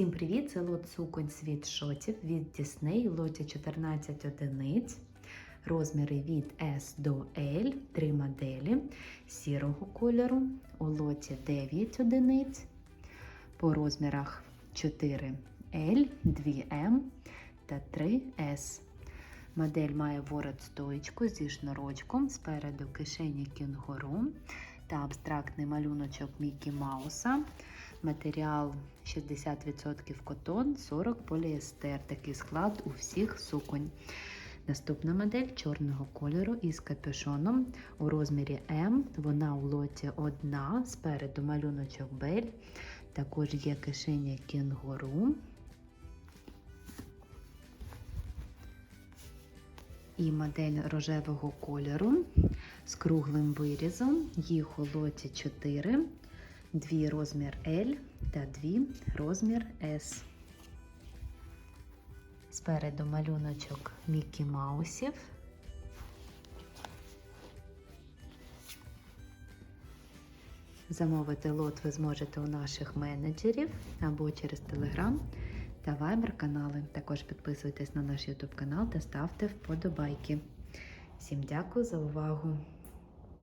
Всім привіт! Це лот суконь світшотів від Disney, лоті 14 одиниць. Розміри від S до L, три моделі сірого кольору. У лоті 9 одиниць. По розмірах 4L, 2M та 3S. Модель має ворот стоечку зі шнурочком, спереду кишені кінгуру та абстрактний малюночок Мікі Мауса. Матеріал 60% котон, 40 поліестер. Такий склад у всіх суконь. Наступна модель чорного кольору із капюшоном у розмірі М. Вона у лоті одна, спереду малюночок Бель. Також є кишеня кінгуру. І модель рожевого кольору з круглим вирізом. Їх у лоті 4. Дві розмір L та дві розмір S. Спереду малюночок Мікі Маусів. Замовити лот ви зможете у наших менеджерів або через Telegram та Viber канали. Також підписуйтесь на наш YouTube канал та ставте вподобайки. Всім дякую за увагу!